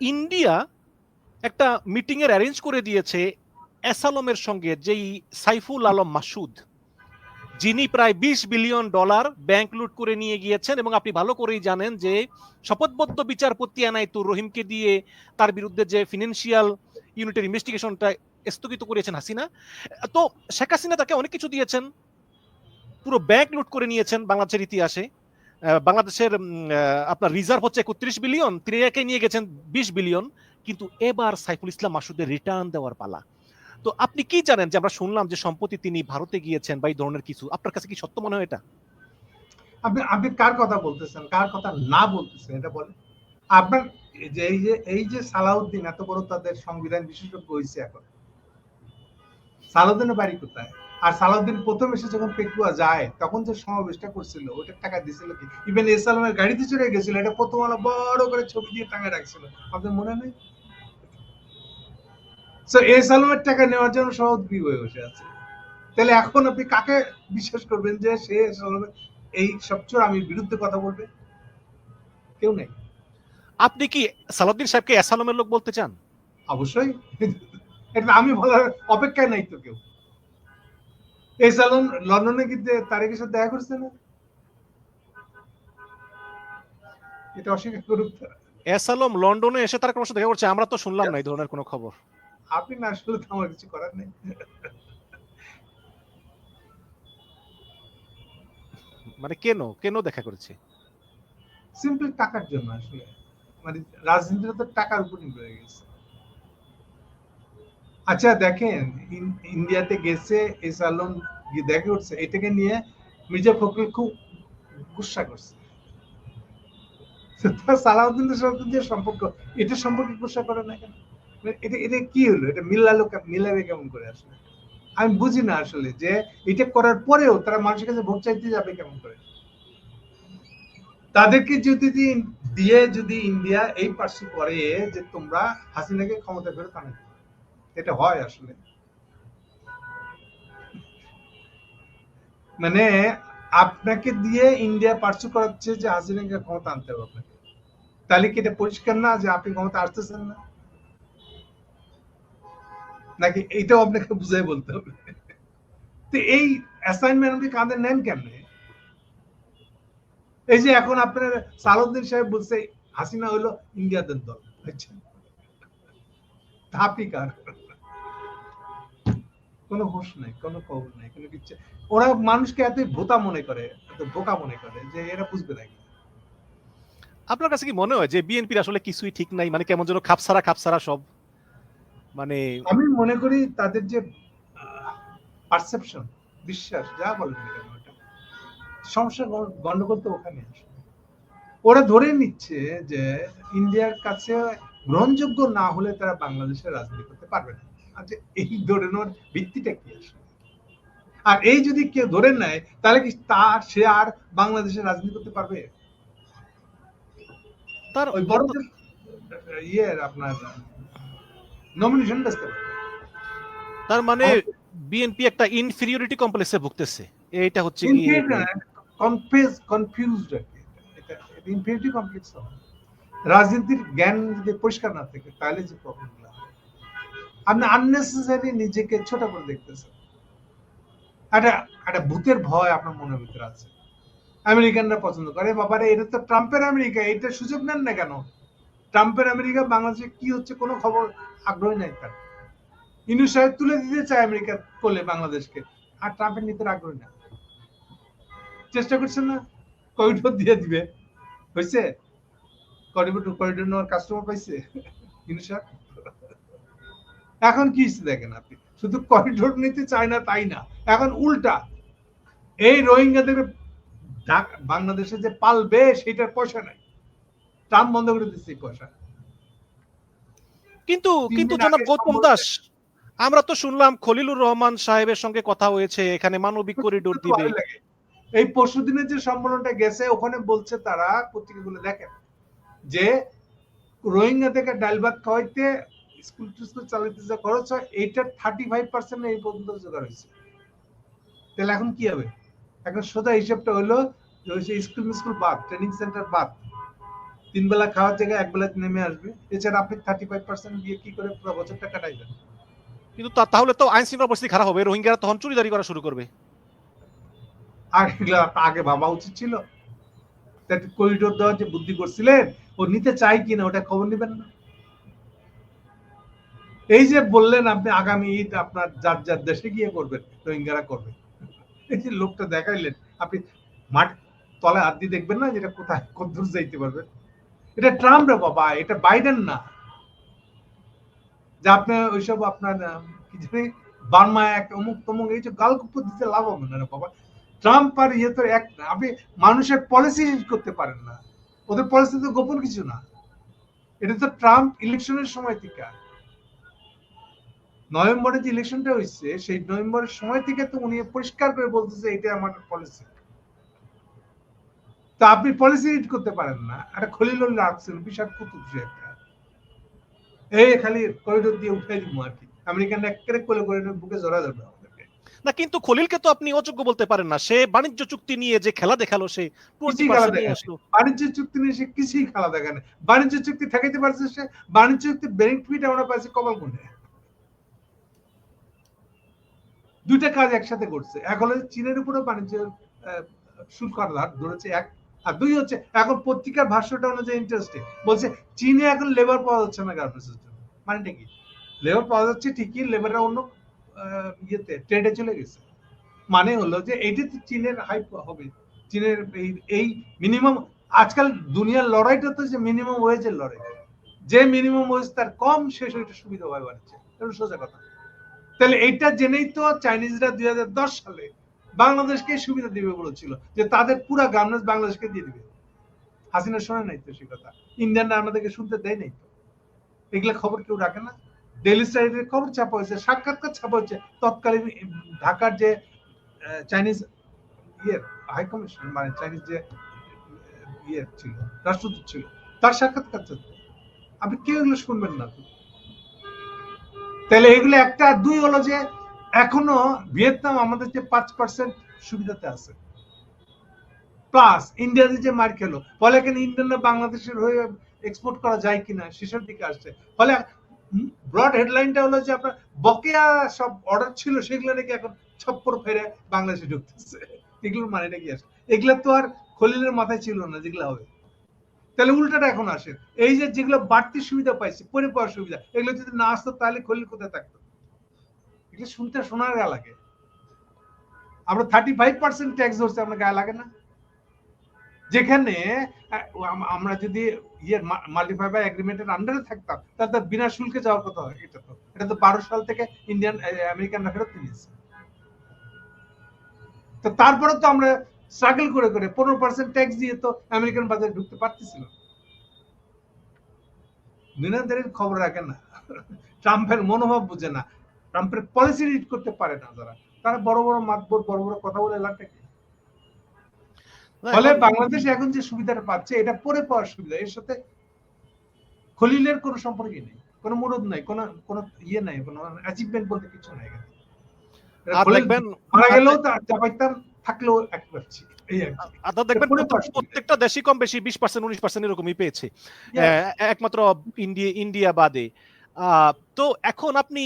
India একটা meeting এর arrange করে দিয়েছে অ্যাসালমের সঙ্গে, যেই সাইফুল আলম মাসুদ, যিনি প্রায় বিশ বিলিয়ন ডলার ব্যাংক লুট করে নিয়ে গিয়েছেন এবং আপনি ভালো করেই জানেন যে শপথবদ্ধ বিচারপতি এনায়তুর রহিমকে দিয়ে তার বিরুদ্ধে যে ফিনান্সিয়াল ইউনিটের ইনভেস্টিগেশনটা স্থগিত করেছেন হাসিনা। তো শেখ হাসিনা তাকে অনেক কিছু দিয়েছেন, পুরো ব্যাংক লুট করে নিয়েছেন বাংলাদেশের ইতিহাসে। বাংলাদেশের আপনার রিজার্ভ হচ্ছে একত্রিশ বিলিয়ন তিনি একে নিয়ে গেছেন বিশ বিলিয়ন কিন্তু এবার সাইফুল ইসলাম মাসুদের রিটার্ন দেওয়ার পালা। তো আপনি কি জানেন যে আমরা শুনলাম যে সম্প্রতি তিনি ভারতে গিয়েছেন বা এই ধরনের কিছু? আপনার কাছে কি সত্য মনে হয় এটা? আপনি আপনি কার কথা বলতেছেন? কার কথা না বলতেছেন, এটা বলেন। আপনার যে, এই যে এই যে সালাউদ্দিন, এত বড় তাদের সংবিধান বিশেষজ্ঞ হয়েছে এখন। সালাউদ্দিনের বাড়ি কোথায়? আর সালাউদ্দিন প্রথম এসে যখন পেকুয়া যায় তখন যে সমাবেশটা করছিল ওটার টাকা দিছিল কি? ইভেন এস আলমের গাড়িতে চড়ে গেছিল এটা প্রথম আলো বড় করে ছবি দিয়ে টাঙা রাখছিল। আপনার মনে নেই? সো এস আলমের টাকা নেওয়ার জন্য সহদ্রী হয়ে বসে আছে। তাহলে এখন আপনি কাকে বিশ্বাস করবেন যে সে এস আলমের এই সবচেয়ে আমি বিরুদ্ধে কথা বলবে? কেউ নেই। আপনি কি সালাউদ্দিন সাহেবকে অ্যাসালমের লোক বলতে চান? অবশ্যই। এটা আমি বলার অপেক্ষায় নাই তো কেউ। এই সালন লন্ডনে তারেকের সাথে দেখা করছে না? এটা অস্বীকার করুক লন্ডনে এসে তার কোনো সাথে দেখা করছে? আমরা তো শুনলাম না এই ধরনের কোনো খবর। আপনি না আসলে তো আমার কিছু করার নেই। মানে কেন? কেন দেখা করেছে? সিম্পল টাকার জন্য আসলে। মানে রাজনীতিটা তো টাকার উপর নির্ভর হয়ে গেছে। আচ্ছা দেখেন ইন্ডিয়াতে গেছে সালন গিয়ে দেখে উঠছে, এটাকে নিয়ে মির্জা ফখরুল খুব গুসা করছে। সালাউদ্দিনের যে সম্পর্ক, এটা সম্পর্কে গুসা করে না কেন? মানে এটা এটা কি হলো? এটা মিলালো মিলাবে কেমন করে আসলে? আমি বুঝি না আসলে যে এটা করার পরেও তারা মানুষের কাছে ভোট চাইতে যাবে কেমন করে? তাদেরকে যদি দিয়ে, যদি ইন্ডিয়া এই পার্সি করে যে তোমরা হাসিনাকে ক্ষমতা ফেরত আনো। এটা হয় আসলে। মানে আপনাকে দিয়ে ইন্ডিয়া পার্সু করাচ্ছে যে হাসিনাকে ক্ষমতা আনতে হবে আপনাকে। তাহলে কি এটা পরিষ্কার না যে আপনি ক্ষমতা আসতেছেন না? নাকি এটাও আপনাকে বুঝাই বলতে হবে? তো এই অ্যাসাইনমেন্ট আপনি কাঁধে নেন কেমনে? এই যে এখন আপনার সালাউদ্দিন সাহেব বলছে, হাসিনা হলো ইন্ডিয়াদের দল। আচ্ছা। আপনি কার? কোনো হুঁশ নাই কোনো খবর নাই কোনো কিছু ওরা মানুষকে এত ভোতা মনে করে এত বোকা মনে করে যে এরা বুঝবে নাকি আপনার কাছে কি মনে হয় যে বিএনপির আসলে কিছুই ঠিক নাই? মানে কেমন যেন খাপসারা খাপসারা সব। মানে আমি মনে করি তাদের যে পারসেপশন বিশ্বাস যা বলেন না সমস্যা গন্ডগোল তো ওখানে ওরা ধরে নিচ্ছে যে ইন্ডিয়ার কাছে গ্রহণযোগ্য না হলে তারা বাংলাদেশের রাজনীতি করতে পারবে না। আচ্ছা এই ধরে নেওয়ার ভিত্তিটা কি আসলে? আর এই যদি কেউ ধরে নেয় তাহলে কি তার সে আর বাংলাদেশের রাজনীতি করতে পারবে? তার ওই বড় ইয়ে আপনার নমিনেশন পারবে তার মানে বিএনপি একটা ইনফিরিয়রিটি কমপ্লেক্সে ভুগতেছে। এইটা হচ্ছে গিয়ে কনফিউজ কনফিউজড কি। এটা কমপ্লেক্স রাজনীতির জ্ঞান যদি পরিষ্কার না থাকে তাহলে যে প্রবলেম। আপনি আননেসেসারি নিজেকে ছোট করে দেখতেছেন। একটা একটা ভূতের ভয় আপনার মনের ভিতরে আছে। আমেরিকানরা পছন্দ করে, বাবারে, এটা তো ট্রাম্পের আমেরিকা এটা সুযোগ নেন না কেন? ট্রাম্পের আমেরিকা, বাংলাদেশে কি হচ্ছে কোনো খবর, আগ্রহ নাই তার। ইনু সাহেব তুলে দিতে চায় আমেরিকা করলে বাংলাদেশকে, আর ট্রাম্পের নিতে আগ্রহী না চেষ্টা করছেন না? করিডোর দিয়ে দিবে। হয়েছে করিডোর করিডোর নেওয়ার কাস্টমার পাইছে? ইনু সাহেব? এখন কি দেখেন আপনি? শুধু করিডোর নিতে চায় না তাই না? এখন উল্টা। এই রোহিঙ্গাদের বাংলাদেশে যে পালবে সেটার পয়সা নাই। ট্রাম্প বন্ধ করে দিচ্ছে পয়সা। কিন্তু কিন্তু জনাব গৌতম দাস আমরা তো শুনলাম খলিলুর রহমান সাহেবের সঙ্গে কথা হয়েছে এখানে মানবিক করিডোর দিবে। এই পরশু দিনের যে সম্মেলনটা গেছে ওখানে বলছে তারা পত্রিকাগুলো দেখেন যে রোহিঙ্গা থেকে ডাল ভাত খাওয়াইতে স্কুল টিস্কুল চালাইতে যা খরচ হয় এইটার থার্টি ফাইভ পার্সেন্ট এই পর্যন্ত জোগাড় হয়েছে। তাহলে এখন কি হবে? এখন সোজা হিসাবটা হলো যে স্কুল মিস্কুল বাদ ট্রেনিং সেন্টার বাদ তিন বেলা খাওয়ার জায়গায় এক বেলা নেমে আসবে। এছাড়া আপনি থার্টি ফাইভ পার্সেন্ট দিয়ে কি করে পুরো বছরটা কাটাইবেন কিন্তু তাহলে তো আইন শৃঙ্খলা পরিস্থিতি খারাপ হবে রোহিঙ্গারা তখন চুরিদারি করা শুরু করবে। আগে ভাবা উচিত ছিল। করিডোর দেওয়ার যে বুদ্ধি করছিলেন ও নিতে চাই কিনা ওটা খবর নেবেন না। এই যে বললেন আপনি আগামী ঈদ আপনার যার যার দেশে গিয়ে করবেন, রোহিঙ্গারা করবে। এই যে লোকটা দেখাইলেন, আপনি মাঠ তলায় হাত দিয়ে দেখবেন না যেটা কোথায় কত দূর যাইতে পারবেন এটা ট্রাম্প রে বাবা, এটা বাইডেন না। যে আপনি ওইসব আপনার কি জানি বার্মা এক অমুক তমুক, এই যে গালগপ্প দিতে লাভ হবে না বাবা। ট্রাম্প আর ইয়ে তো এক না, আপনি মানুষের পলিসি করতে পারেন না। ওদের পলিসি তো গোপন কিছু না। এটা তো ট্রাম্প ইলেকশনের সময় থেকে। নভেম্বরে যে ইলেকশনটা হয়েছে সেই নভেম্বরের সময় থেকে তো উনি পরিষ্কার করে বলতেছে এটা আমার পলিসি তো আপনি পলিসি রিড করতে পারেন না। একটা খলিল রাখছেন বিশাল কুতুব সে একটা এই খালি করিডোর দিয়ে উঠাই দিব আর কি। আমেরিকান একেবারে কোলে করে বুকে জড়া যাবে না কিন্তু খলিলকে তো আপনি অযোগ্য বলতে পারেন না। সে বাণিজ্য চুক্তি নিয়ে যে খেলা দেখাল সে? বাণিজ্য চুক্তি নিয়ে সে কিছুই খেলা দেখে না বাণিজ্য চুক্তি ঠেকাইতে পারছে সে। বাণিজ্য চুক্তি বেনিফিট আমরা পাইছি কপাল গুনে দুইটা কাজ একসাথে করছে এক হলো চীনের উপরে বাণিজ্য শুল্ক ধরেছে এক, আর দুই হচ্ছে এখন পত্রিকার ভাষ্যটা অনুযায়ী ইন্টারেস্টিং বলছে চীনে এখন লেবার পাওয়া যাচ্ছে না গার্মেন্টস জন্য মানেটা কি? লেবার পাওয়া যাচ্ছে ঠিকই লেবাররা অন্য ইয়েতে ট্রেডে চলে গেছে। মানে হলো যে এইটা তো চীনের হাইপ হবে। চীনের এই এই মিনিমাম আজকাল দুনিয়ার লড়াইটা তো যে মিনিমাম ওয়েজের লড়াই। যে মিনিমাম ওয়েজ তার কম শেষ ওইটা সুবিধা হয় বাড়ছে এটা সোজা কথা। তাহলে এইটা জেনেই তো চাইনিজরা দুই সালে বাংলাদেশকে সুবিধা দিবে বলেছিল, যে তাদের পুরা গার্মেন্টস বাংলাদেশকে দিয়ে দিবে। হাসিনা শোনে নাই তো সে কথা? ইন্ডিয়ানরা আমাদেরকে শুনতে দেয় নাই তো? এগুলা খবর কেউ রাখে না? ডেইলি স্টাডির খবর ছাপা হয়েছে, সাক্ষাৎকার ছাপা হচ্ছে তৎকালীন ঢাকার যে চাইনিজ ইয়ে হাই কমিশন মানে চাইনিজ যে ইয়ে ছিল, রাষ্ট্রদূত ছিল, তার সাক্ষাৎকার আপনি কেউ এগুলো শুনবেন না তাহলে এগুলো একটা, দুই হলো যে এখনও ভিয়েতনাম আমাদের যে পাঁচ পার্সেন্ট সুবিধাতে আছে। প্লাস ইন্ডিয়াতে যে মার খেলো, ফলে এখানে ইন্ডিয়ানরা বাংলাদেশের হয়ে এক্সপোর্ট করা যায় কিনা শেষের দিকে আসছে। ফলে ব্রড হেডলাইনটা হলো যে আপনার বকেয়া সব অর্ডার ছিল, সেগুলো নাকি এখন ছপ্পর ফেরে বাংলাদেশে ঢুকতেছে। এগুলোর মানে নাকি আসে এগুলো তো আর খলিলের মাথায় ছিল না যেগুলো হবে। তাহলে উল্টাটা এখন আসে। এই যে যেগুলো বাড়তি সুবিধা পাইছে, পরে পাওয়ার সুবিধা, এগুলো যদি না আসতো তাহলে খলিল কোথায় থাকতো? এগুলো শুনতে শোনার গায়ে লাগে। আমরা থার্টি ফাইভ পার্সেন্ট ট্যাক্স ধরছি আমরা গায়ে লাগে না? যেখানে আমরা যদি ইয়ে মাল্টিফাইবার এগ্রিমেন্টের আন্ডারে থাকতাম, তাহলে তো বিনা শুল্কে যাওয়ার কথা হয়, এটা তো। এটা তো বারো সাল থেকে ইন্ডিয়ান আমেরিকানরা ফেরত নিয়েছে তো তারপরে তো আমরা স্ট্রাগল করে করে পনেরো পার্সেন্ট ট্যাক্স দিয়ে তো আমেরিকান বাজারে ঢুকতে পারতেছিল দুনিয়াদারির খবর রাখে না। ট্রাম্পের মনোভাব বুঝে না। ট্রাম্পের পলিসি রিড করতে পারে না যারা তারা বড় বড় মাতবর বড় বড় কথা বলে কি? ফলে বাংলাদেশ এখন যে সুবিধাটা পাচ্ছে এটা পরে পাওয়ার সুবিধা। এর সাথে খলিলের কোনো সম্পর্কই নেই। কোনো মুরদ নাই কোনো কোনো ইয়ে নাই কোনো অ্যাচিভমেন্ট বলতে কিছু নাই এখানে। মারা গেলেও তার চাপাইতাম থাকলেও এক পাচ্ছি দেখবেন। প্রত্যেকটা দেশই কম বেশি বিশ পার্সেন্ট উনিশ পার্সেন্ট এরকমই পেয়েছে। আহ, একমাত্র ইন্ডিয়া ইন্ডিয়া বাদে। আহ, তো এখন আপনি